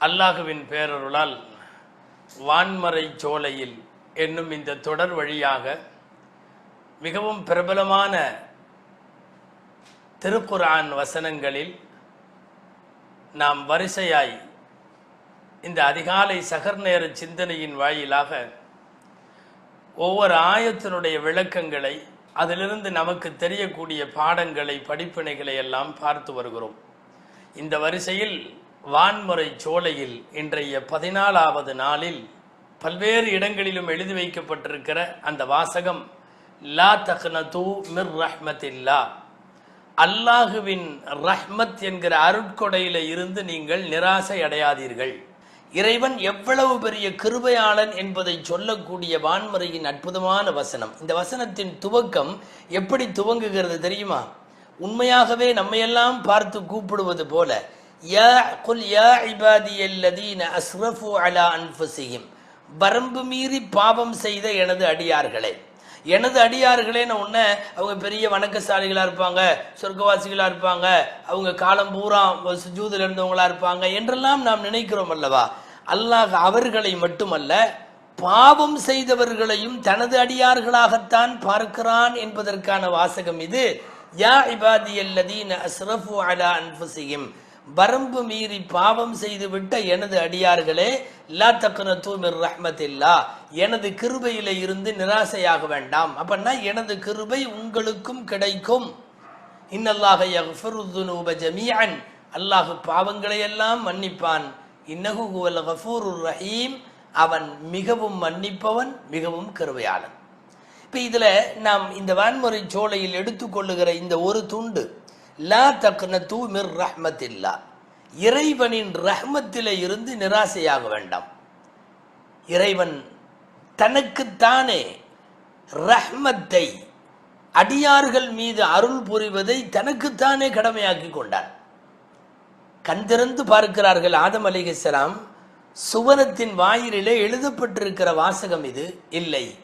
அல்லாஹுவின் பேரருளால் வான்மறை சோலையில் என்னும் இந்த தொடர் வழியாக மிகவும் பிரபலமான திருக்குரான் வசனங்களில் நாம் வரிசையாய் இந்த அதிகாலை சகர் நேர சிந்தனையின் வாயிலாக ஒவ்வொரு ஆயத்தினுடைய விளக்கங்களை அதிலிருந்து நமக்கு தெரியக்கூடிய பாடங்களை படிப்பினைகளை எல்லாம் பார்த்து வருகிறோம். இந்த வரிசையில் வான்முறை சோலையில் இன்றைய பதினாலாவது நாளில் பல்வேறு இடங்களிலும் எழுதி வைக்கப்பட்டிருக்கிற அந்த வாசகம் லா தக்னது மிர் ரஹ்மத்தில்லா அல்லாஹுவின் ரஹ்மத் என்கிற அருட்கொடையில இருந்து நீங்கள் நிராசை அடையாதீர்கள். இறைவன் எவ்வளவு பெரிய கிருபையாளன் என்பதை சொல்லக்கூடிய வான்முறையின் அற்புதமான வசனம். இந்த வசனத்தின் துவக்கம் எப்படி துவங்குகிறது தெரியுமா? உண்மையாகவே நம்மையெல்லாம் பார்த்து கூப்பிடுவது போல யா குல் யா இபாதியல்லதீன அஸ்ரஃபு அலா அன்ஃபுசிஹிம் வரம்பு மீறி பாவம் செய்த எனது அடியார்களே. எனது அடியார்களேன்னு உடனே அவங்க பெரிய வணக்கசாலிகளாக இருப்பாங்க சொர்க்கவாசிகளாக இருப்பாங்க அவங்க காலம் பூரா சுஜூதில் இருந்தவங்களாக இருப்பாங்க என்றெல்லாம் நாம் நினைக்கிறோம் அல்லவா? அல்லாஹ் அவர்களை மட்டுமல்ல பாவம் செய்தவர்களையும் தனது அடியார்களாகத்தான் பார்க்கிறான் என்பதற்கான வாசகம் இது. யா இபாதி இபாதியல்லதீன அஸ்ரஃபு அலா அன்ஃபுசிஹிம் வரம்பு மீறி பாவம் செய்து விட்ட எனது அடியார்களே லா தக்கன தூமிர் ரஹ்மத்தில்லா. எனது கிருபையில இருந்து நிராசையாக வேண்டாம். அப்படின்னா எனது கிருபை உங்களுக்கும் கிடைக்கும். இன்னல்லாக யஃபிருதுனூப ஜமீஅன். அல்லாஹ் பாவங்களை எல்லாம் மன்னிப்பான். இன்னஹு ஹுவல் கஃபூருர் ரஹீம். அவன் மிகவும் மன்னிப்பவன் மிகவும் கிருபையாளன். இப்போ இதுல நாம் இந்த வான்முறை சோலையில் எடுத்துக்கொள்ளுகிற இந்த ஒரு துண்டு லா தக்னது மிர் ரஹ்மத்தில்லா இறைவனின் ரஹ்மத்தில் இருந்து நிராசையாக வேண்டாம். இறைவன் தனக்குத்தானே ரஹ்மத்தை அடியார்கள் மீது அருள் புரிவதை தனக்குத்தானே கடமையாக்கி கொண்டார் கண் திறந்து பார்க்கிறார்கள் ஆதம் அலிகலாம் சுவனத்தின் வாயிலே எழுதப்பட்டிருக்கிற வாசகம் இது? இல்லை.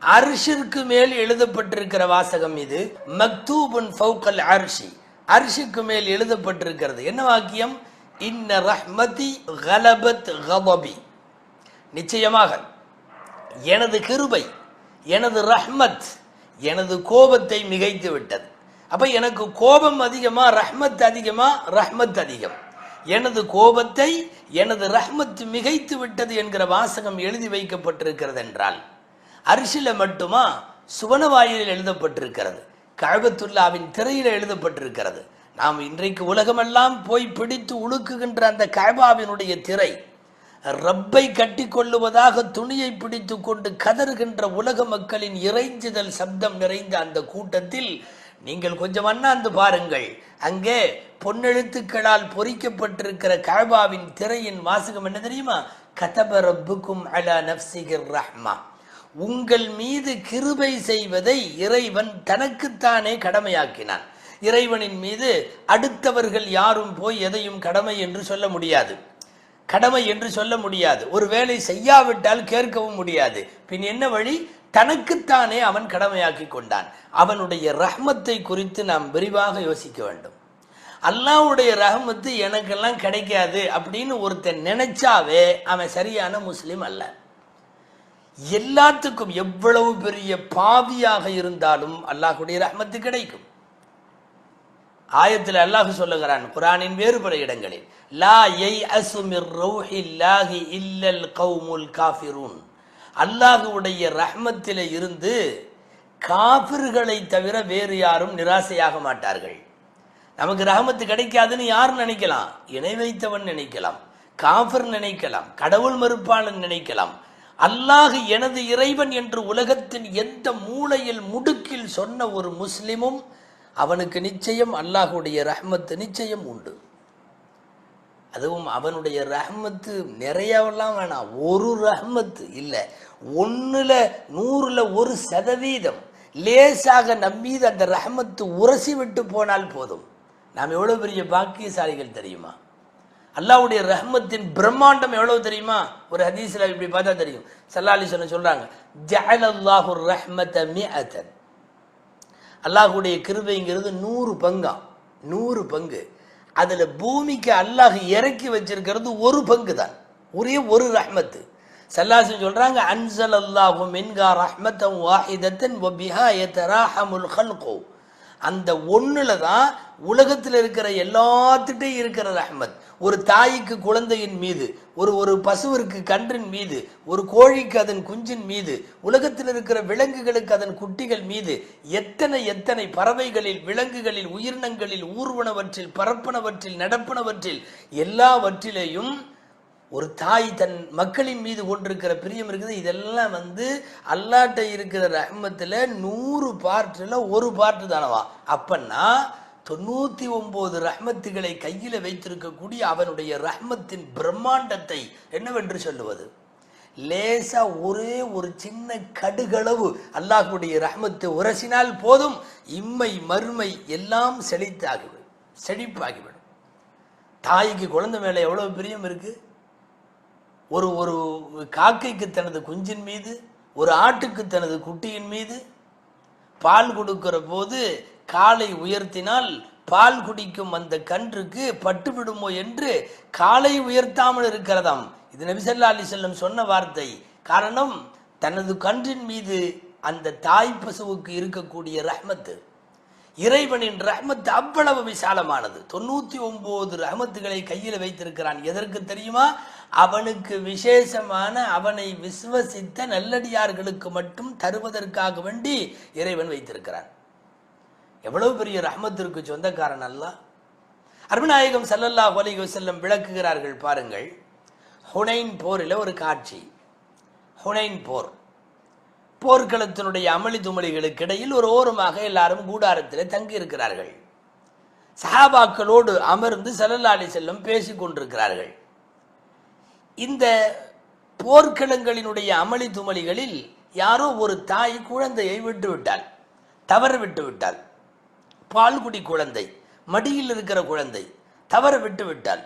அரிஷிற்கு மேல் எழுதப்பட்டிருக்கிற வாசகம் இது? மக்தூபுன் ஃபவுக்கல் அர்ஷி. அரிசிக்கு மேல் எழுதப்பட்டிருக்கிறது. என்ன வாக்கியம்? இன்ன ரஹ்மதி கலபத் கபபி நிச்சயமாக எனது கிருபை எனது ரஹ்மத் எனது கோபத்தை மிகைத்து விட்டது அப்போ எனக்கு கோபம் அதிகமா ரஹ்மத் அதிகமா ரஹ்மத் அதிகம். எனது கோபத்தை எனது ரஹ்மத் மிகைத்து விட்டது என்கிற வாசகம் எழுதி வைக்கப்பட்டிருக்கிறது என்றால் அரிசில மட்டுமா சுவனவாயிலில் எழுதப்பட்டிருக்கிறது. கழபத்துல்லாவின் திரையில் எழுதப்பட்டிருக்கிறது. நாம் இன்றைக்கு உலகமெல்லாம் போய் பிடித்து உழுக்குகின்ற அந்த கழபாவினுடைய திரை ரப்பை கட்டி கொள்ளுவதாக துணியை பிடித்து கொண்டு கதறுகின்ற உலக மக்களின் இறைஞ்சுதல் சப்தம் நிறைந்த அந்த கூட்டத்தில் நீங்கள் கொஞ்சம் அண்ணாந்து பாருங்கள். அங்கே பொன்னெழுத்துக்களால் பொறிக்கப்பட்டிருக்கிற கழபாவின் திரையின் வாசகம் என்ன தெரியுமா? கதப ரப்புக்கும் அலா நப்சிகர் ரஹ்மா. உங்கள் மீது கிருபை செய்வதை இறைவன் தனக்குத்தானே கடமையாக்கினான். இறைவனின் மீது அடுத்தவர்கள் யாரும் போய் எதையும் கடமை என்று சொல்ல முடியாது. கடமை என்று சொல்ல முடியாது. ஒரு வேலை செய்யாவிட்டால் கேட்கவும் முடியாது. பின் என்ன வழி? தனக்குத்தானே அவன் கடமையாக்கி கொண்டான். அவனுடைய ரஹ்மத்தை குறித்து நாம் விரிவாக யோசிக்க வேண்டும். அல்லாவுடைய ரஹமத்து எனக்கெல்லாம் கிடைக்காது அப்படின்னு ஒருத்தன் நினைச்சாவே அவன் சரியான முஸ்லீம் அல்ல. எல்லாத்துக்கும் எவ்வளவு பெரிய பாவியாக இருந்தாலும் அல்லாஹுடைய ரஹமத்து கிடைக்கும். ஆயத்தில் அல்லாஹ் சொல்லுகிறான் குரானின் வேறு பல இடங்களில் லா எய் அசுமிர் ரௌஹில்லாஹி இல்லல் கௌமுல் காஃபிரூன். அல்லாஹுடைய ரஹ்மத்தில இருந்து காபிர்களை தவிர வேறு யாரும் நிராசையாக மாட்டார்கள். நமக்கு ரஹமத்து கிடைக்காதுன்னு யார் நினைக்கலாம்? இணை வைத்தவன் நினைக்கலாம் காஃபர் நினைக்கலாம் கடவுள் மறுப்பாளன் நினைக்கலாம் அல்லாஹ் எனது இறைவன் என்று உலகத்தின் எந்த மூலையில் முடுக்கில் சொன்ன ஒரு முஸ்லிமும் அவனுக்கு நிச்சயம் அல்லாஹுடைய ரஹ்மத்து நிச்சயம் உண்டு. அதுவும் அவனுடைய ரஹ்மத்து நிறையவெல்லாம் வேணாம். ஒரு ரஹ்மத்து இல்லை. ஒன்றில் நூறுல ஒரு சதவீதம் லேசாக நம்மீது அந்த ரஹ்மத்து உரசி விட்டு போனால் போதும். நாம் எவ்வளோ பெரிய பாக்கியசாலிகள் தெரியுமா? அல்லாவுடைய ரஹ்மத்தின் பிரம்மாண்டம் எவ்வளவு தெரியுமா? ஒரு ஹதீஸ்ல இப்படி பார்த்தா தெரியும். சல்லாலி சொன்ன சொல்றாங்க ஜஅலல்லாஹு ரஹ்மத மிஅதன். அல்லாஹுடைய கிருபைங்கிறது நூறு பங்கா நூறு பங்கு. அதில் பூமிக்கு அல்லாஹ் இறக்கி வச்சிருக்கிறது ஒரு பங்கு தான். ஒரே ஒரு ரஹ்மத்து. சல்லாசி சொல்றாங்க அன்சல் அல்லாஹு மின்கா ரஹ்மத்தம் வாஹிதத்தன் வபிஹா யதராஹமுல் ஹல்கோ அந்த ஒன்றுல தான் உலகத்தில் இருக்கிற எல்லாத்துட்டையும் இருக்கிற ரஹ்மத். ஒரு தாய்க்கு குழந்தையின் மீது ஒரு ஒரு பசுவிற்கு கன்றின் மீது ஒரு கோழிக்கு அதன் குஞ்சின் மீது உலகத்தில் இருக்கிற விலங்குகளுக்கு அதன் குட்டிகள் மீது எத்தனை எத்தனை பறவைகளில் விலங்குகளில் உயிரினங்களில் ஊர்வனவற்றில் பரப்பனவற்றில் நடப்பனவற்றில் எல்லாவற்றிலேயும் ஒரு தாய் தன் மக்களின் மீது கொண்டிருக்கிற பிரியம் இருக்குது. இதெல்லாம் வந்து அல்லாட்ட இருக்கிற ரஹ்மத்தில் நூறு பார்ட்டில் ஒரு பார்ட்டு தானவா? அப்பன்னா தொண்ணூத்தி ஒன்பது ரஹ்மத்துகளை கையில வைத்திருக்கக்கூடிய அவனுடைய ரஹ்மத்தின் பிரம்மாண்டத்தை என்னவென்று சொல்லுவது? லேசா ஒரே ஒரு சின்ன கடுகளவு அல்லாஹுடைய ரஹ்மத்தை உரசினால் போதும் இம்மை மறுமை எல்லாம் செழித்தாகிவிடும் செழிப்பாகிவிடும். தாய்க்கு குழந்தை மேலே எவ்வளவு பிரியம் இருக்கு? ஒரு ஒரு காக்கைக்கு தனது குஞ்சின் மீது ஒரு ஆட்டுக்கு தனது குட்டியின் மீது பால் கொடுக்கிற போது காலை உயர்த்தினால் பால் குடிக்கும் அந்த கன்றுக்கு பட்டு விடுமோ என்று காலை உயர்த்தாமல் இருக்கிறதாம். இது நபிசல்லா அலி செல்லம் சொன்ன வார்த்தை. காரணம் தனது கன்றின் மீது அந்த தாய் பசுவுக்கு இருக்கக்கூடிய ரஹ்மத்து. இறைவனின் ரஹ்மத் அவ்வளவு விசாலமானது. தொண்ணூத்தி ஒன்பது ரஹமத்துகளை கையில் வைத்திருக்கிறான். எதற்கு தெரியுமா? அவனுக்கு விசேஷமான அவனை விசுவசித்த நல்லடியார்களுக்கு மட்டும் தருவதற்காக வேண்டி இறைவன் வைத்திருக்கிறான். எவ்வளவு பெரிய ரஹ்மத்திற்கு சொந்தக்காரன் அல்ல? அருமநாயகம் செல்லல்லா அலைஹி செல்லம் விளக்குகிறார்கள் பாருங்கள். ஹுனைன் போரில் ஒரு காட்சி. ஹுனைன் போர். போர்க்களத்தினுடைய அமளி துமளிகளுக்கு இடையில் ஒரு ஓரமாக எல்லாரும் கூடாரத்தில் தங்கி இருக்கிறார்கள் சஹாபாக்களோடு அமர்ந்து ஸல்லல்லாஹு அலைஹி செல்லம் பேசிக் கொண்டிருக்கிறார்கள். இந்த போர்க்களங்களினுடைய அமளி துமளிகளில் யாரோ ஒரு தாய் குழந்தையை விட்டு விட்டாள் தவற விட்டு விட்டாள் பால்குடி குழந்தை மடியில் இருக்கிற குழந்தை தவற விட்டு விட்டாள்.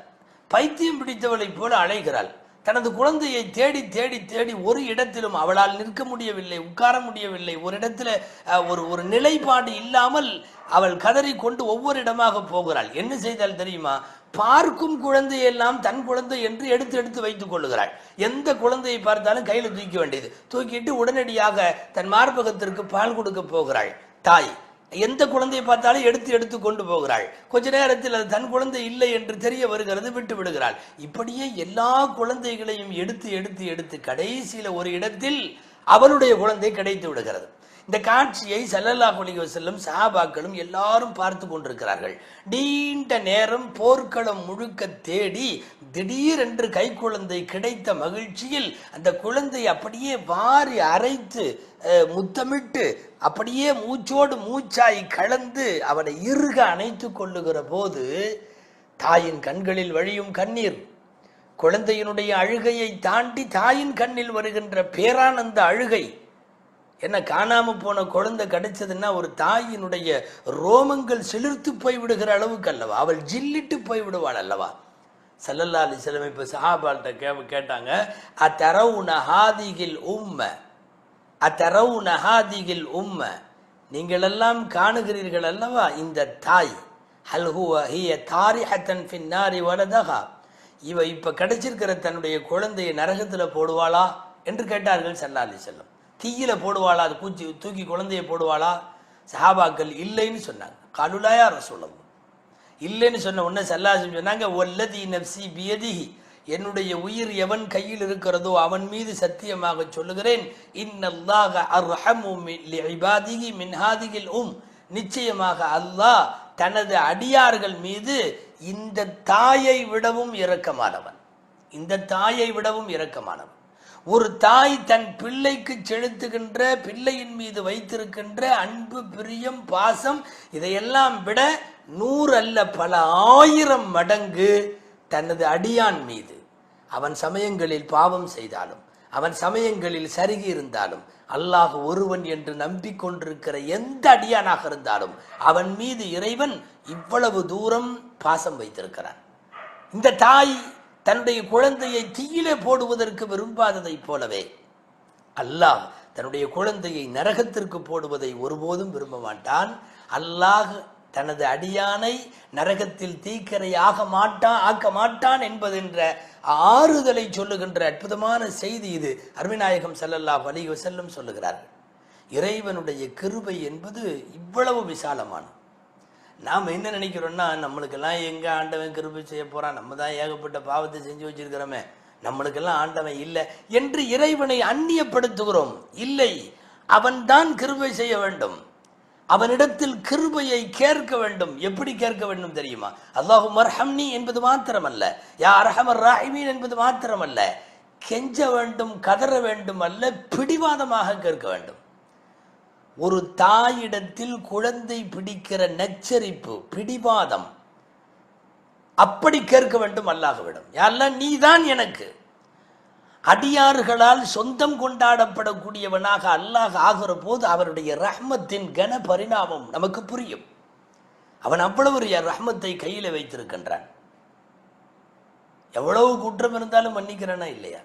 பைத்தியம் பிடித்தவளைப் போல அழைகிறாள் தனது குழந்தையை தேடி தேடி தேடி ஒரு இடத்திலும் அவளால் நிற்க முடியவில்லை உட்கார முடியவில்லை. ஒரு இடத்துல ஒரு ஒரு நிலைப்பாடு இல்லாமல் அவள் கதறி கொண்டு ஒவ்வொரு இடமாக போகிறாள். என்ன செய்தால் தெரியுமா? பார்க்கும் குழந்தையெல்லாம் தன் குழந்தை என்று எடுத்து எடுத்து வைத்துக் கொள்ளுகிறாள். எந்த குழந்தையை பார்த்தாலும் கையில் தூக்க வேண்டியது. தூக்கிட்டு உடனடியாக தன் மார்பகத்திற்கு பால் கொடுக்க போகிறாள். தாய் எந்த குழந்தையை பார்த்தாலும் எடுத்து எடுத்து கொண்டு போகிறாள். கொஞ்ச நேரத்தில் அது தன் குழந்தை இல்லை என்று தெரிய வருகிறது விட்டு விடுகிறாள். இப்படியே எல்லா குழந்தைகளையும் எடுத்து எடுத்து எடுத்து கடைசியில ஒரு இடத்தில் அவளுடைய குழந்தை கிடைத்து விடுகிறது. இந்த காட்சியை ஸல்லல்லாஹு அலைஹி செல்லும் சஹாபாக்களும் எல்லாரும் பார்த்து கொண்டிருக்கிறார்கள். நீண்ட நேரம் போர்க்களம் முழுக்க தேடி திடீரென்று கைக்குழந்தை கிடைத்த மகிழ்ச்சியில் அந்த குழந்தை அப்படியே வாரி அரைத்து முத்தமிட்டு அப்படியே மூச்சோடு மூச்சாய் கலந்து அவனை இறுக அணைத்து கொள்ளுகிற போது தாயின் கண்களில் வழியும் கண்ணீர். குழந்தையினுடைய அழுகையை தாண்டி தாயின் கண்ணில் வருகின்ற பேரானந்த அழுகை என்ன காணாம போன குழந்தை கிடைச்சதுன்னா ஒரு தாயினுடைய ரோமங்கள் செலுத்து போய் விடுகிற அளவுக்கு அல்லவா? அவள் ஜில்லிட்டு போய் விடுவாள் அல்லவா சல்லல்லா செல்லம் இப்ப சஹாபால்கிட்ட கே கேட்டாங்க அத்தரவு நஹாதிகில் உம்ம? அத்தரவு ஹாதிகில் உம்ம? நீங்களெல்லாம் காணுகிறீர்கள் அல்லவா இந்த தாய்? ஹல் ஹிய தாரிஹத்தன் பின்னாரி வலதஹா? இவ இப்ப கிடைச்சிருக்கிற தன்னுடைய குழந்தையை நரகத்துல போடுவாளா? என்று கேட்டார்கள் சல்லா அலி செல்லம் தீயில போடுவாளா? அது பூச்சி தூக்கி குழந்தையை போடுவாளா? சஹாபாக்கள் இல்லைன்னு சொன்னாங்க. காலுலாயா ரசூலம் இல்லைன்னு சொன்ன உடனே சல்லாசம் சொன்னாங்க ஒல்லதி நப்சி பியதிஹி. என்னுடைய உயிர் எவன் கையில் இருக்கிறதோ அவன் மீது சத்தியமாக சொல்லுகிறேன். இன்னல்லாக அர்ஹமுபாதிகி மின்ஹாதிகில் உம். நிச்சயமாக அல்லாஹ் தனது அடியார்கள் மீது இந்த தாயை விடவும் இரக்கமானவன். இந்த தாயை விடவும் இரக்கமானவன். ஒரு தாய் தன் பிள்ளைக்கு செலுத்துகின்ற பிள்ளையின் மீது வைத்திருக்கின்ற அன்பு பிரியம் பாசம் இதையெல்லாம் விட நூறு அல்ல பல ஆயிரம் மடங்கு தனது அடியான் மீது. அவன் சமயங்களில் பாவம் செய்தாலும் அவன் சமயங்களில் சருகி இருந்தாலும் அல்லாஹ் ஒருவன் என்று நம்பிக்கொண்டிருக்கிற எந்த அடியானாக இருந்தாலும் அவன் மீது இறைவன் இவ்வளவு தூரம் பாசம் வைத்திருக்கிறான். இந்த தாய் தன்னுடைய குழந்தையை தீயிலே போடுவதற்கு விரும்பாததைப் போலவே அல்லாஹ் தன்னுடைய குழந்தையை நரகத்திற்கு போடுவதை ஒருபோதும் விரும்ப மாட்டான். அல்லாஹ் தனது அடியானை நரகத்தில் தீக்கரை ஆக மாட்டான் ஆக்க மாட்டான் என்பதென்ற ஆறுதலை சொல்லுகின்ற அற்புதமான செய்தி இது. அருமைநாயகம் செல்லல்லா வலிக செல்லும் சொல்லுகிறார்கள் இறைவனுடைய கிருபை என்பது இவ்வளவு விசாலமானது. நாம் என்ன நினைக்கிறோம்னா நம்மளுக்கெல்லாம் எங்க ஆண்டவன் கிருபை செய்ய போறான்? நம்ம தான் ஏகப்பட்ட பாவத்தை செஞ்சு வச்சிருக்கிறோமே. நம்மளுக்கெல்லாம் ஆண்டவன் இல்லை என்று இறைவனை அந்நியப்படுத்துகிறோம். இல்லை அவன்தான் கிருபை செய்ய வேண்டும். அவனிடத்தில் கிருபையை கேட்க வேண்டும். எப்படி கேட்க வேண்டும் தெரியுமா? அல்லாஹு மர்ஹம்னி என்பது மாத்திரமல்ல. யா அரஹமர் ராஹிமீன் என்பது மாத்திரமல்ல. கெஞ்ச வேண்டும் கதற வேண்டும் அல்ல பிடிவாதமாக கேட்க வேண்டும். ஒரு தாயிடத்தில் குழந்தை பிடிக்கிற நச்சரிப்பு பிடிவாதம் அப்படி கேட்க வேண்டும் அல்லாஹ்விடம். யாரெல்லாம் நீதான் எனக்கு. அடியார்களால் சொந்தம் கொண்டாடப்படக்கூடியவனாக அல்லாஹ் ஆகிற போது அவருடைய ரஹ்மத்தின் கன பரிணாமம் நமக்கு புரியும். அவன் அவ்வளவு ஒரு ரஹ்மத்தை கையில் வைத்திருக்கின்றான். எவ்வளவு குற்றம் இருந்தாலும் மன்னிக்கிறானா இல்லையா?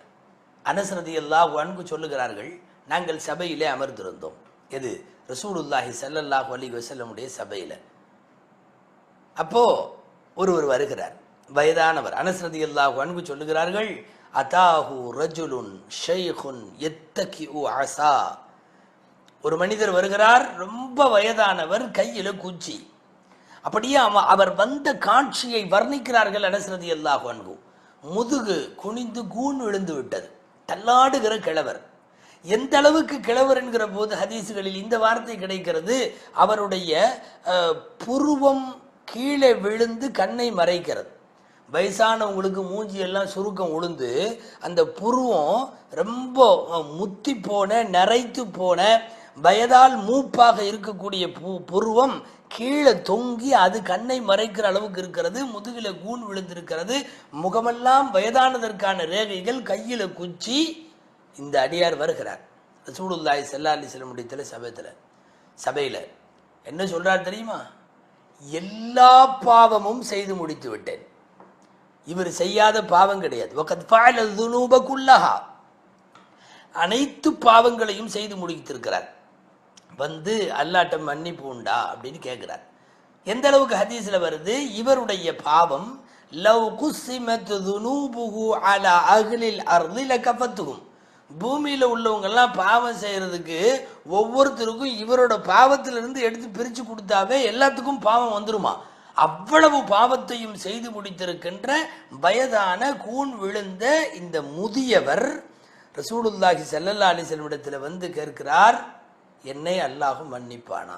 அனசரதி எல்லா அன்பு சொல்லுகிறார்கள் நாங்கள் சபையிலே அமர்ந்திருந்தோம். எது? ரசூலுல்லாஹி சல்லல்லாஹு அலி வசல்லமுடைய சபையில. அப்போ ஒருவர் வருகிறார். வயதானவர். அனஸ்ரதி அல்லாஹு அன்பு சொல்லுகிறார்கள் அதாஹு ரஜுலுன் ஷெய்ஹுன் எத்தகி உ அசா ஒரு மனிதர் வருகிறார் ரொம்ப வயதானவர் கையில குச்சி. அப்படியே அவ- அவர் வந்த காட்சியை வர்ணிக்கிறார்கள் அனஸ்ரதி அல்லாஹ் அன்பு முதுகு குனிந்து கூண் விழுந்து விட்டது. தள்ளாடுகிற கிழவர். எந்த அளவுக்கு கிழவர் என்கிற போது ஹதீசுகளில் இந்த வார்த்தை கிடைக்கிறது? அவருடைய புருவம் கீழே விழுந்து கண்ணை மறைக்கிறது. வயசானவங்களுக்கு மூஞ்சி எல்லாம் சுருக்கம் உளுந்து அந்த புருவம் ரொம்ப முத்தி போன நரைத்து போன வயதால் மூப்பாக இருக்கக்கூடிய பு புருவம் கீழே தொங்கி அது கண்ணை மறைக்கிற அளவுக்கு இருக்கிறது முதுகில கூன் விழுந்திருக்கிறது முகமெல்லாம் வயதானதற்கான ரேகைகள் கையில குச்சி இந்த அடியார் வருகிறார். ரசூலுல்லாய் செல்லா அலி செல்லமுடியத்தில் சபையில் சபையில். என்ன சொல்கிறார் தெரியுமா? எல்லா பாவமும் செய்து முடித்து விட்டேன். இவர் செய்யாத பாவம் கிடையாது. அனைத்து பாவங்களையும் செய்து முடித்திருக்கிறார். வந்து அல்லாட்டம் மன்னிப்பு உண்டா அப்படின்னு கேட்குறார் எந்த அளவுக்கு ஹதீஸில் வருது? இவருடைய பாவம் லவ் குசிமத்து அலா அகிலில் அர்தில கபத்துகும் பூமியில் உள்ளவங்கெல்லாம் பாவம் செய்கிறதுக்கு ஒவ்வொருத்தருக்கும் இவரோட பாவத்திலிருந்து எடுத்து பிரித்து கொடுத்தாவே எல்லாத்துக்கும் பாவம் வந்துருமா? அவ்வளவு பாவத்தையும் செய்து முடித்திருக்கின்ற வயதான கூன் விழுந்த இந்த முதியவர் ரசூலுல்லாஹி செல்லல்லா அலைஹி வந்து கேட்கிறார் என்னை அல்லாஹ் மன்னிப்பானா?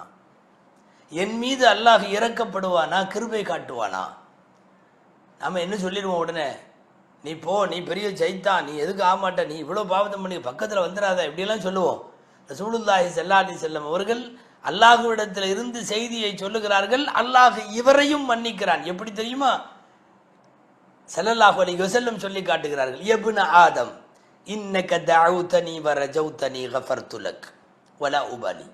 என் மீது அல்லாஹ் இறக்கப்படுவானா கிருபை காட்டுவானா? நாம் என்ன சொல்லிடுவோம் உடனே? நீ போ நீ பெரிய ஜெயித்தா நீ எதுக்கு ஆக மாட்ட நீ இவ்வளோ பாவத்தம் பண்ணி பக்கத்தில் வந்துடாத இப்படியெல்லாம் சொல்லுவோம். ரசூலுல்லாஹி செல்லாடி செல்லம் அவர்கள் அல்லாஹுவிடத்தில் இருந்து செய்தியை சொல்லுகிறார்கள். அல்லாஹ் இவரையும் மன்னிக்கிறான். எப்படி தெரியுமா? செல்லல்லாஹு அலி வஸல்லம் சொல்லி காட்டுகிறார்கள். எபுன ஆதம் இன்னக்க தஅவுதனி வர ரஜௌதனி ஹஃபர் துலக் ஒலா உபாலி.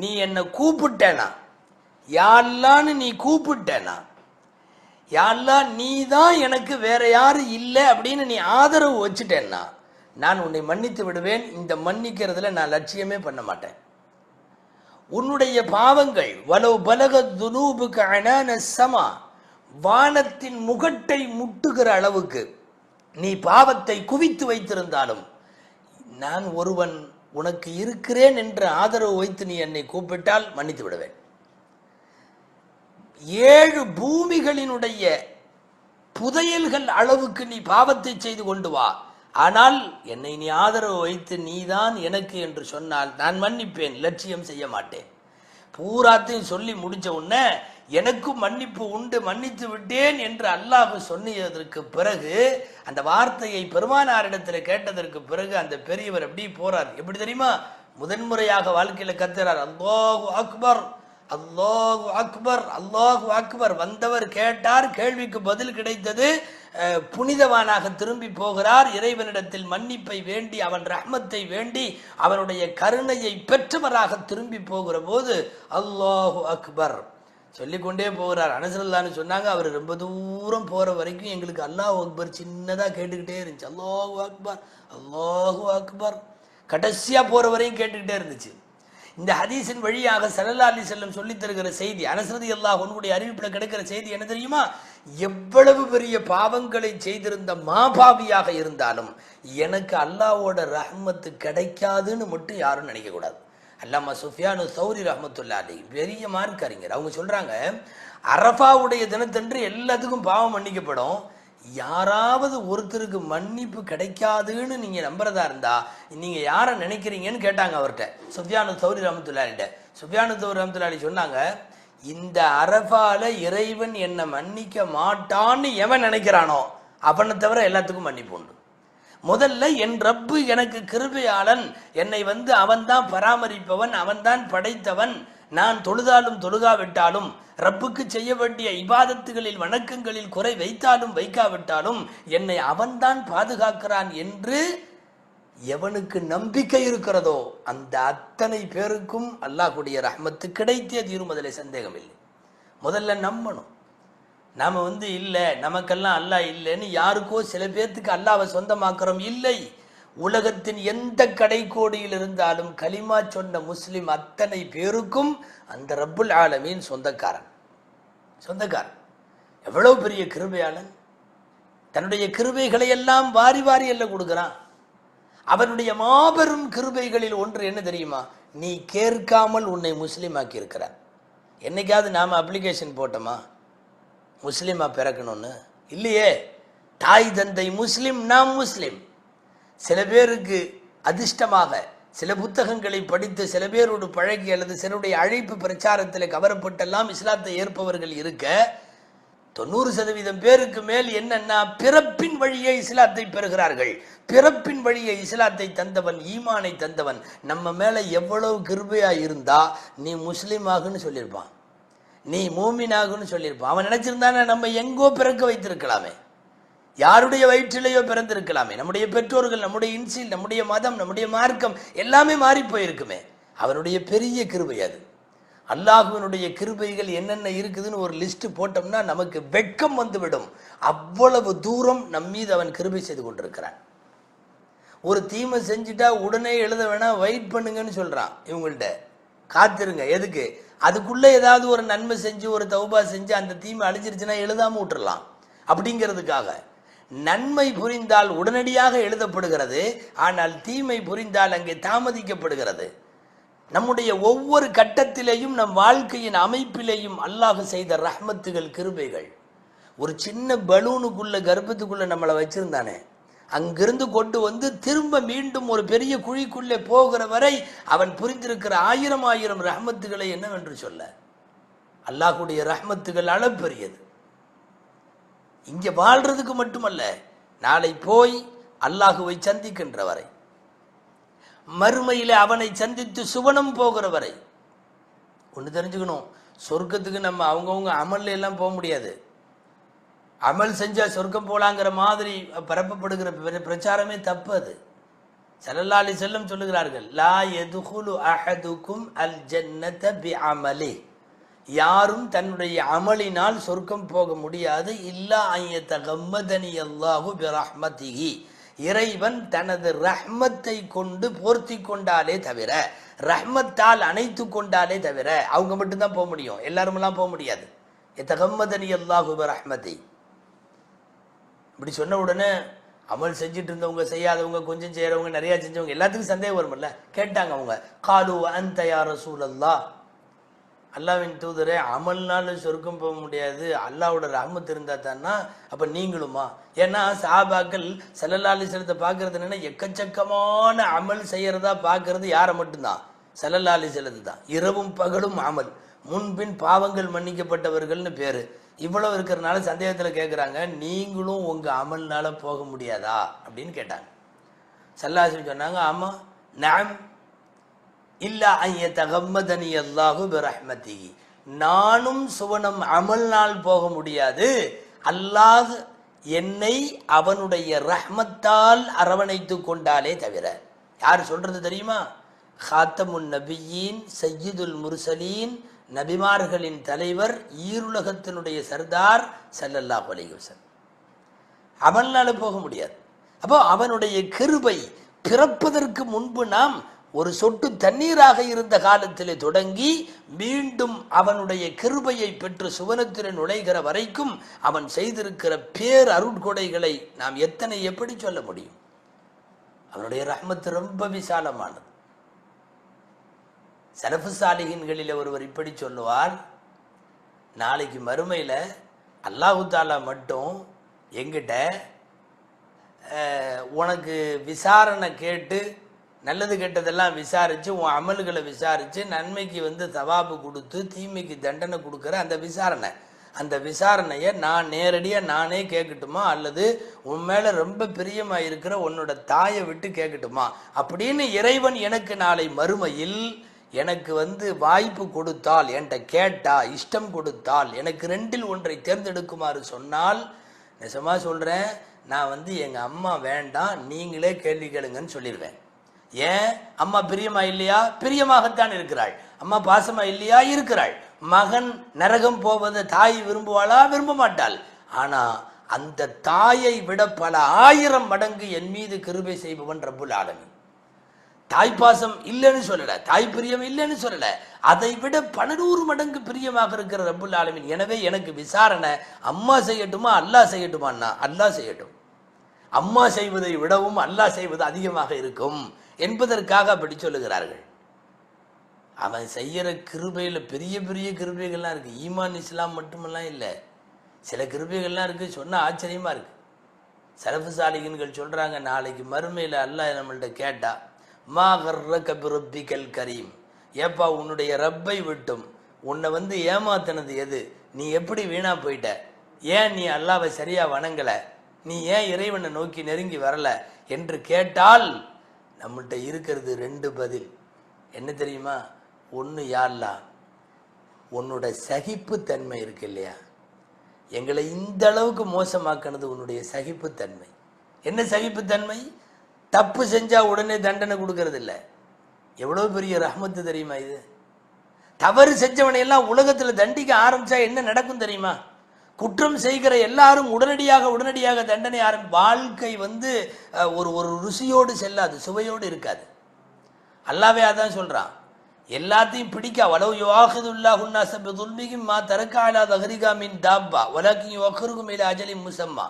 நீ என்னை கூப்பிட்டேனா? யாழ்லான்னு நீ கூப்பிட்டேனா? யாரெல்லாம் நீ தான் எனக்கு வேற யாரும் இல்லை அப்படின்னு நீ ஆதரவு வச்சுட்டேன்னா நான் உன்னை மன்னித்து விடுவேன். இந்த மன்னிக்கிறதுல நான் லட்சியமே பண்ண மாட்டேன். உன்னுடைய பாவங்கள் வலவு பலக துனூபுக்கு அனான சமா வானத்தின் முகட்டை முட்டுகிற அளவுக்கு நீ பாவத்தை குவித்து வைத்திருந்தாலும் நான் ஒருவன் உனக்கு இருக்கிறேன் என்ற ஆதரவு வைத்து நீ என்னை கூப்பிட்டால் மன்னித்து விடுவேன். ஏழு பூமிகளினுடைய புதையல்கள் அளவுக்கு நீ பாவத்தை செய்து கொண்டு வா. ஆனால் என்னை நீ ஆதரவு வைத்து நீதான் எனக்கு என்று சொன்னால் நான் மன்னிப்பேன் லட்சியம் செய்ய மாட்டேன். பூராத்தையும் சொல்லி முடிச்ச உடனே எனக்கும் மன்னிப்பு உண்டு மன்னித்து விட்டேன் என்று அல்லாஹ் சொன்னதற்கு பிறகு அந்த வார்த்தையை பெருமானாரிடத்தில் கேட்டதற்கு பிறகு அந்த பெரியவர் எப்படி போறார். எப்படி தெரியுமா? முதன்முறையாக வாழ்க்கையில் கத்துறார். அல்லாஹு அக்பர்! அல்லாஹு அக்பர் அல்லாஹு அக்பர். வந்தவர் கேட்டார் கேள்விக்கு பதில் கிடைத்தது புனிதவானாக திரும்பி போகிறார். இறைவனிடத்தில் மன்னிப்பை வேண்டி அவன் ரஹ்மத்தை வேண்டி அவனுடைய கருணையை பெற்றவராக திரும்பி போகிற போது அல்லாஹு அக்பர் சொல்லிக்கொண்டே போகிறார். அனசரல்லான்னு சொன்னாங்க அவர் ரொம்ப தூரம் போகிற வரைக்கும் எங்களுக்கு அல்லாஹ் அக்பர் சின்னதாக கேட்டுக்கிட்டே இருந்துச்சு. அல்லாஹு அக்பர் அல்லாஹு அக்பர். கடைசியாக போகிற வரையும் கேட்டுக்கிட்டே இருந்துச்சு. இந்த ஹதீஸின் வழியாக சல்லா அலி செல்லம் சொல்லித் தருகிற செய்தி அனசரதி அல்லாஹ் உன்னுடைய அறிவிப்பில் கிடைக்கிற செய்தி என்ன தெரியுமா? எவ்வளவு பெரிய பாவங்களை செய்திருந்த மாபாவியாக இருந்தாலும் எனக்கு அல்லாவோட ரஹ்மத்து கிடைக்காதுன்னு மட்டும் யாரும் நினைக்கக்கூடாது. அல்லாமா சுஃபியானு சௌரி ரஹமத்துல்லா அலி பெரிய மார்க் அறிஞர் அவங்க சொல்றாங்க அரஃபாவுடைய தினத்தன்று எல்லாத்துக்கும் பாவம் மன்னிக்கப்படும். யாராவது ஒருத்தருக்கு மன்னிப்பு கிடைக்காதுன்னு நீங்க நம்புறதா இருந்தா நீங்க யாரை நினைக்கிறீங்கன்னு கேட்டாங்க அவர்கிட்ட. சுஃபியானு சௌரி ரஹமத்துல்லாலிட்ட சுஃபியானு சௌரி ரஹமத்துல்லாலி சொன்னாங்க இந்த அரஃபால இறைவன் என்னை மன்னிக்க மாட்டான்னு எவன் நினைக்கிறானோ அவனை தவிர எல்லாத்துக்கும் மன்னிப்பு உண்டு. முதல்ல என் ரப்பு எனக்கு கிருபையாளன். என்னை வந்து அவன்தான் பராமரிப்பவன் அவன்தான் படைத்தவன். நான் தொழுதாலும் தொழுகாவிட்டாலும் ரப்புக்கு செய்ய வேண்டிய இபாதத்துகளில் வணக்கங்களில் குறை வைத்தாலும் வைக்காவிட்டாலும் என்னை அவன்தான் பாதுகாக்கிறான் என்று எவனுக்கு நம்பிக்கை இருக்கிறதோ அந்த அத்தனை பேருக்கும் அல்லாஹுடைய ரஹ்மத்து கிடைத்தே தீரும் அதில் சந்தேகம் இல்லை முதல்ல நம்பணும். நாம் வந்து இல்லை நமக்கெல்லாம் அல்லாஹ் இல்லைன்னு யாருக்கோ சில பேர்த்துக்கு அல்லாவை சொந்தமாக்குறோம் இல்லை. உலகத்தின் எந்த கடைக்கோடியில் இருந்தாலும் கலிமா சொன்ன முஸ்லிம் அத்தனை பேருக்கும் அந்த ரப்புல் ஆலமீன் சொந்தக்காரன். சொந்தக்காரன். எவ்வளவு பெரிய கிருபையாளன். தன்னுடைய கிருபைகளை எல்லாம் வாரி வாரி எல்லாம் கொடுக்குறான். அவனுடைய மாபெரும் கிருபைகளில் ஒன்று என்ன தெரியுமா? நீ கேட்காமல் உன்னை முஸ்லீம் ஆக்கி இருக்கிறார் என்னைக்காவது நாம் அப்ளிகேஷன் போட்டோமா? முஸ்லீமாக பிறக்கணும்னு. இல்லையே. தாய் தந்தை முஸ்லீம் நாம் முஸ்லீம். சில பேருக்கு அதிர்ஷ்டமாக சில புத்தகங்களை படித்து சில பேரோடு பழகி அல்லது சிலருடைய அழைப்பு பிரச்சாரத்தில் கவரப்பட்டெல்லாம் இஸ்லாத்தை ஏற்பவர்கள் இருக்க தொண்ணூறு சதவீதம் பேருக்கு மேல் என்னன்னா பிறப்பின் வழியே இஸ்லாத்தை பெறுகிறார்கள். பிறப்பின் வழியே இஸ்லாத்தை தந்தவன் ஈமானை தந்தவன். நம்ம மேல எவ்வளவு கிருபையா இருந்தா நீ முஸ்லீம் ஆகுன்னு சொல்லியிருப்பான். நீ மூமினாகுன்னு சொல்லியிருப்பான். அவன் நினைச்சிருந்தானே நம்ம எங்கோ பிறக்க வைத்திருக்கலாமே. யாருடைய வயிற்றிலேயோ பிறந்திருக்கலாமே. நம்முடைய பெற்றோர்கள் நம்முடைய இன்சில் நம்முடைய மதம் நம்முடைய மார்க்கம் எல்லாமே மாறி போயிருக்குமே. அவனுடைய பெரிய கிருபை அது. அல்லாஹுவனுடைய கிருபைகள் என்னென்ன இருக்குதுன்னு ஒரு லிஸ்ட் போட்டோம்னா நமக்கு வெட்கம் வந்துவிடும். அவ்வளவு தூரம் நம் மீது அவன் கிருபை செய்து கொண்டிருக்கிறான். ஒரு தீமை செஞ்சுட்டா உடனே எழுத வேணாம் வெயிட் பண்ணுங்கன்னு சொல்றான் இவங்கள்ட்ட. காத்திருங்க. எதுக்கு? அதுக்குள்ள ஏதாவது ஒரு நன்மை செஞ்சு ஒரு தௌபா செஞ்சு அந்த தீமை அழிஞ்சிருச்சுன்னா எழுதாம விட்டுறலாம். அப்படிங்கிறதுக்காக. நன்மை புரிந்தால் உடனடியாக எழுதப்படுகிறது ஆனால் தீமை புரிந்தால் அங்கே தாமதிக்கப்படுகிறது. நம்முடைய ஒவ்வொரு கட்டத்திலேயும் நம் வாழ்க்கையின் அமைப்பிலேயும் அல்லாஹ் செய்த ரஹ்மத்துகள் கிருபைகள். ஒரு சின்ன பலூனுக்குள்ள கர்ப்பத்துக்குள்ள நம்மளை வச்சிருந்தானே. அங்கிருந்து கொண்டு வந்து திரும்ப மீண்டும் ஒரு பெரிய குழிக்குள்ளே போகிற வரை அவன் புரிந்திருக்கிற ஆயிரம் ஆயிரம் ரஹமத்துகளை என்னவென்று சொல்ல? அல்லாஹுடைய ரஹமத்துகள் அளப்பெரியது. இங்கே வாழ்றதுக்கு மட்டுமல்ல நாளை போய் அல்லாஹுவை சந்திக்கின்ற வரை மறுமையில் அவனை சந்தித்து சுவனம் போகிற வரை ஒன்று தெரிஞ்சுக்கணும் சொர்க்கத்துக்கு நம்ம அவங்கவுங்க அமல்ல எல்லாம் போக முடியாது. அமல் செஞ்சால் சொர்க்கம் போகலாங்கிற மாதிரி பரப்பப்படுகிற பிரச்சாரமே தப்பு அது. சல்லல்லாஹு செல்லம் சொல்லுகிறார்கள் லா எதுகுலு அஹதுக்கும் அல் ஜன்னத பி அமலே யாரும் தன்னுடைய அமலினால் சொர்க்கம் போக முடியாது. இல்லா ஐயத்த கம்மதனி அல்லாஹு பிரஹ்மதிஹி. இறைவன் தனது ரஹ்மத்தை கொண்டு போர்த்தி கொண்டாலே தவிர ரஹ்மத்தால் அணைத்து கொண்டாலே தவிர அவங்க மட்டும்தான் போக முடியும். எல்லாருமெல்லாம் போக முடியாது. எத்தகம்மதனி அல்லாஹு ரஹ்மதி இப்படி சொன்ன உடனே அமல் செஞ்சுட்டு இருந்தவங்க செய்யாதவங்க கொஞ்சம் செய்யறவங்க நிறையா செஞ்சவங்க எல்லாத்துக்கும் சந்தேகம் வரும்ல. கேட்டாங்க அவங்க காலு அந்த யார் ரசூலல்லா அல்லாவின் தூதரே அமல்னால சொர்க்கம் போக முடியாது. அல்லாவோட ரஹமத் இருந்தா தானா? அப்ப நீங்களுமா? ஏன்னா சாபாக்கள் செல்லல்லாலி செலுத்த பார்க்கறது என்னன்னா எக்கச்சக்கமான அமல் செய்யறதா பார்க்கறது யாரை மட்டும்தான்? செல்லல்லாலி செலுத்து தான். இரவும் பகலும் அமல். முன்பின் பாவங்கள் மன்னிக்கப்பட்டவர்கள்னு பேரு. இவ்வளவு இருக்கிறனால சந்தேகத்துல கேட்குறாங்க நீங்களும் உங்க அமல்னால போக முடியாதா? அப்படின்னு கேட்டாங்க. சல்லாசி சொன்னாங்க ஆமா. நாம் இல்லா ஐய தகம்மதனி அல்லாஹு பிரஹ்மதி நானும் சுவனம் அமல்னால் போக முடியாது. அல்லாஹ் என்னை அவனுடைய ரஹ்மத்தால் அரவணைத்து கொண்டாலே தவிர. யார் சொல்றது தெரியுமா? ஹாத்தமுன் நபியின் சையீதுல் முர்சலீன் நபிமார்களின் தலைவர் ஈருலகத்தினுடைய சர்தார் ஸல்லல்லாஹு அலைஹி வஸல்லம். அவனால போக முடியாது. அப்போ அவனுடைய கிருபை பிறப்பதற்கு முன்பு நாம் ஒரு சொட்டு தண்ணீராக இருந்த காலத்திலே தொடங்கி மீண்டும் அவனுடைய கிருபையை பெற்று சுவனத்திலே நுழைகிற வரைக்கும் அவன் செய்திருக்கிற பேர் அருட்கொடைகளை நாம் எத்தனை எப்படி சொல்ல முடியும்? அவனுடைய ரஹ்மத்து ரொம்ப விசாலமானது. சலஃபு சாலிகின்களில் ஒருவர் இப்படி சொல்லுவார் நாளைக்கு மறுமையில் அல்லாஹு தாலா மட்டும் எங்கிட்ட உனக்கு விசாரணை கேட்டு நல்லது கெட்டதெல்லாம் விசாரித்து உன் அமல்களை விசாரித்து நன்மைக்கு வந்து தவாபு கொடுத்து தீமைக்கு தண்டனை கொடுக்குற அந்த விசாரணை. அந்த விசாரணையை நான் நேரடியாக நானே கேட்கட்டுமா? அல்லது உன் மேலே ரொம்ப பிரியமாக இருக்கிற உன்னோட தாயை விட்டு கேட்கட்டுமா? அப்படின்னு இறைவன் எனக்கு நாளை மறுமையில் எனக்கு வந்து வாய்ப்பு கொடுத்தால் என்கிட்ட கேட்டா இஷ்டம் கொடுத்தால் எனக்கு ரெண்டில் ஒன்றை தேர்ந்தெடுக்குமாறு சொன்னால் நிஜமாக சொல்கிறேன் நான் வந்து எங்கள் அம்மா வேண்டாம் நீங்களே கேள்வி கேளுங்கன்னு சொல்லிடுவேன் ஏன்? அம்மா பிரியமா இல்லையா? பிரியமாகத்தான் இருக்கிறாள். அம்மா பாசமா இல்லையா? இருக்கிறாள். மகன் நரகம் போவதை தாய் விரும்புவாளா? விரும்ப மாட்டாள் ஆனா அந்த தாயை விட பல ஆயிரம் மடங்கு என் மீது கிருபை செய்பவன் ரப்புல் ஆலமி தாய் பாசம் இல்லைன்னு சொல்லல. தாய் பிரியம் இல்லைன்னு சொல்லல. அதை விட பன்னூறு மடங்கு பிரியமாக இருக்கிற ரப்புல் ஆலமின். எனவே எனக்கு விசாரணை அம்மா செய்யட்டுமா அல்லாஹ் செய்யட்டுமான்னா அல்லாஹ் செய்யட்டும். அம்மா செய்வதை விடவும் அல்லாஹ் செய்வது அதிகமாக இருக்கும். என்பதற்காக அப்படி சொல்லுகிறார்கள். அவன் செய்கிற கிருபையில் பெரிய பெரிய கிருபைகள்லாம் இருக்குது ஈமான் இஸ்லாம் மட்டுமெல்லாம் இல்லை. சில கிருபைகள்லாம் இருக்குது சொன்னால் ஆச்சரியமாக இருக்குது சலஃபு சாலிகன்கள் சொல்கிறாங்க நாளைக்கு மறுமையில் அல்லாஹ் நம்மள்கிட்ட கேட்டா மா கர்ற பிரப்பிக்கல் கரீம். ஏப்பா உன்னுடைய ரப்பை விட்டும். உன்னை வந்து ஏமாத்தினது எது? நீ எப்படி வீணாக போயிட்ட? ஏன் நீ அல்லாவை சரியாக வணங்கலை? நீ ஏன் இறைவனை நோக்கி நெருங்கி வரல? என்று கேட்டால் நம்மள்கிட்ட இருக்கிறது ரெண்டு பதில். என்ன தெரியுமா? ஒன்று யார்லா? உன்னோட சகிப்புத்தன்மை இருக்கு இல்லையா? எங்களை இந்த அளவுக்கு மோசமாக்கினது உன்னுடைய சகிப்புத்தன்மை என்ன சகிப்புத்தன்மை தப்பு செஞ்சால் உடனே தண்டனை கொடுக்கறது இல்லை. எவ்வளோ பெரிய ரஹ்மத்து தெரியுமா இது? தவறு செஞ்சவனையெல்லாம் உலகத்தில் தண்டிக்க ஆரம்பித்தா என்ன நடக்கும் தெரியுமா? குற்றம் செய்கிற எல்லாரும் உடனடியாக உடனடியாக தண்டனை ஆரம்பி வாழ்க்கை வந்து ஒரு ஒரு ருசியோடு செல்லாது சுவையோடு இருக்காது. அல்லாவே அதான் சொல்கிறான் எல்லாத்தையும் பிடிக்க வளவு யுவாஹிதுல்லா உன்னாச துல்மிகும் மா தரக்காலா தஹரிகா மின் தாப்பா வலக்கின் யுவக்கருகும் மேலே அஜலி முசம்மா.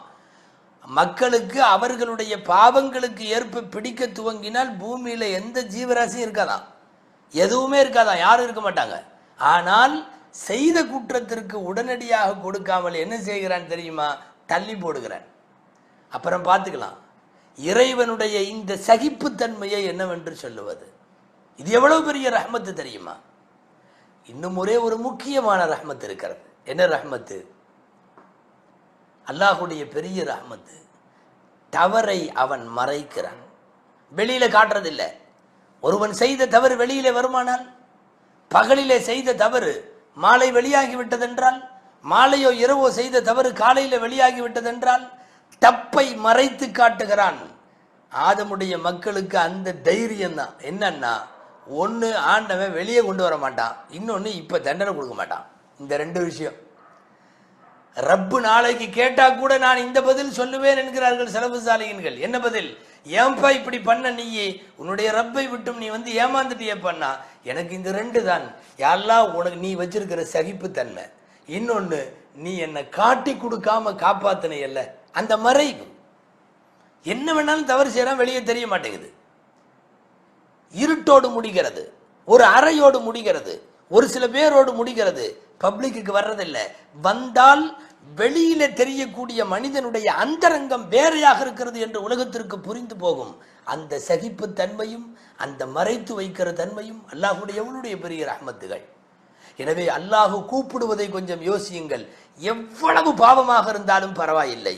மக்களுக்கு அவர்களுடைய பாவங்களுக்கு ஏற்ப பிடிக்க துவங்கினால் பூமியில் எந்த ஜீவராசியும் இருக்காதாம் எதுவுமே இருக்காதான் யாரும் இருக்க மாட்டாங்க. ஆனால் செய்த குற்றத்திற்கு உடனடியாக கொடுக்காமல் என்ன செய்கிறான் தெரியுமா? தள்ளி போடுகிறான். அப்புறம் பார்த்துக்கலாம். இறைவனுடைய இந்த சகிப்புத்தன்மையை என்னவென்று சொல்லுவது? இது எவ்வளவு பெரிய ரஹ்மத்து தெரியுமா? இன்னும் ஒரே ஒரு முக்கியமான ரஹ்மத் இருக்கிறது. என்ன ரஹ்மத்து? அல்லாஹுடைய பெரிய ரஹ்மத்து. தவறை அவன் மறைக்கிறான். வெளியில காட்டுறதில்லை. ஒருவன் செய்த தவறு வெளியிலே வருமானால் பகலிலே செய்த தவறு மாலை வெளியாகி விட்டதென்றால் மாலையோ இரவோ செய்த தவறு காலையில் வெளியாகி விட்டதென்றால் தப்பை மறைத்து காட்டுகிறான். ஆதமுடைய மக்களுக்கு அந்த தைரியம் தான். என்னன்னா ஒன்று ஆண்டவன் வெளியே கொண்டு வர மாட்டான் இன்னொன்று இப்போ தண்டனை கொடுக்க மாட்டான். இந்த ரெண்டு விஷயம். ரப்பு நாளைக்கு கேட்டா கூட நான் இந்த பதில் சொல்லுவேன் என்கிறார்கள் செலவு சாலையின்கள். என்ன பதில்? ஏன்பா இப்படி பண்ண நீயே? உன்னுடைய ரப்பை விட்டும் நீ வந்து ஏமாந்துட்டியே பண்ணா எனக்கு இந்த ரெண்டு தான். யாரெல்லாம் உனக்கு நீ வச்சிருக்கிற சகிப்புத்தன்மை இன்னொன்று நீ என்னை காட்டி கொடுக்காம காப்பாத்தின அந்த மறைவு. என்ன வேணாலும் தவறு செய்யறான் வெளியே தெரிய மாட்டேங்குது. இருட்டோடு முடிகிறது. ஒரு அறையோடு முடிகிறது. ஒரு சில பேரோடு முடிகிறது. பப்ளிக்கு வர்றதில்லை. வந்தால் வெளியில தெரியக்கூடிய மனிதனுடைய அந்தரங்கம் வேறையாக இருக்கிறது என்று உலகத்திற்கு புரிந்து போகும். அந்த சகிப்பு தன்மையும் அந்த மறைத்து வைக்கிற தன்மையும் அல்லாஹுடைய பெரிய ரஹமத்துகள். எனவே அல்லாஹு கூப்பிடுவதை கொஞ்சம் யோசியுங்கள். எவ்வளவு பாவமாக இருந்தாலும் பரவாயில்லை.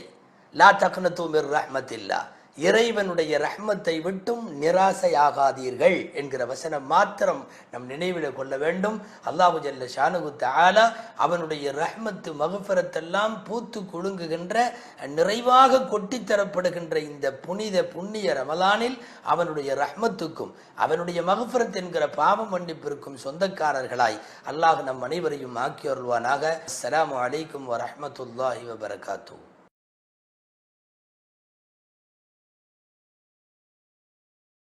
லா தக்னத்துவம் ரஹமத் இல்லா இறைவனுடைய ரஹ்மத்தை விட்டும் நிராசையாகாதீர்கள் என்கிற வசனம் மாத்திரம் நம் நினைவில் கொள்ள வேண்டும். அல்லாஹு ஜல்ல ஷானுகுத்த ஆலா அவனுடைய ரஹ்மத்து மகுஃபரத்தெல்லாம் பூத்து குலுங்குகின்ற நிறைவாக கொட்டித்தரப்படுகின்ற இந்த புனித புண்ணிய ரமலானில் அவனுடைய ரஹ்மத்துக்கும் அவனுடைய மகுஃபரத் என்கிற பாவ மன்னிப்பிற்கும் சொந்தக்காரர்களாய் அல்லாஹ் நம் அனைவரையும் ஆக்கி வருவானாக அஸ்லாம் அலைக்கும் வரமத்துல்லாஹி வபரகாத்தூ